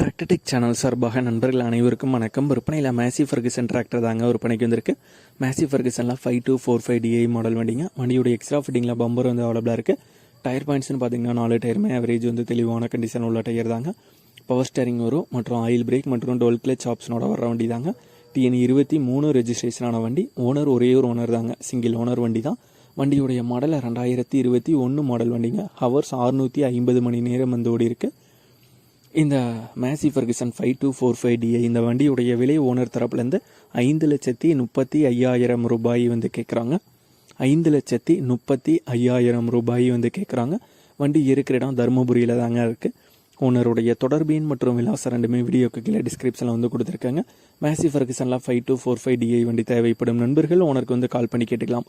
Tractor Tech channel சார்பாக நண்பர்கள் அனைவருக்கும் வணக்கம். விற்பனையில் மேசி ஃபர்கசன் டிராக்டர் தாங்க விற்பனைக்கு வந்திருக்கு. Massey ஃபர்கசனில் five two four five DI model வண்டிங்க. வண்டியோட எக்ஸ்ட்ரா ஃபிட்டிங்கில் பம்பர் வந்து அவைலபிளாக இருக்குது டயர் பாயிண்ட்ஸ்னு பார்த்தீங்கன்னா நாலு டயருமே ஆவரேஜ் வந்து தெளிவான கண்டிஷன் உள்ள டயர் தாங்க. பவர் ஸ்டேரிங் வரும் மற்றும் ஆயில் பிரேக் மற்றும் டோல் கிளச் ஆப்ஷனோட வர வண்டி தாங்க டிஎன் இருபத்தி மூணு ரெஜிஸ்ட்ரேஷனான வண்டி. ஓனர் ஒரே ஒரு ஓனர் தாங்க. சிங்கிள் ஓனர் வண்டி தான் வண்டியுடைய மாடல் ரெண்டாயிரத்தி இருபத்தி ஒன்று மாடல் வண்டிங்க. ஹவர்ஸ் அறுநூற்றி ஐம்பது மணி நேரம் வந்து ஓடி இருக்குது இந்த Massey Ferguson five two four five DI இந்த வண்டியுடைய விலை ஓனர் தரப்புலேருந்து ஐந்து லட்சத்தி முப்பத்தி ஐயாயிரம் ரூபாய் வந்து கேட்குறாங்க ஐந்து லட்சத்தி முப்பத்தி ஐயாயிரம் ரூபாய் வந்து கேட்குறாங்க வண்டி இருக்கிற இடம் தருமபுரியில் தாங்க இருக்குது ஓனருடைய தொடர்பின் மற்றும் விலாசம் ரெண்டுமே வீடியோக்கு கீழே டிஸ்கிரிப்ஷனில் வந்து கொடுத்துருக்காங்க. Massey ஃபர்கசனில் five two four five DI வண்டி தேவைப்படும் நண்பர்கள் ஓனருக்கு வந்து கால் பண்ணி கேட்டுக்கலாம்.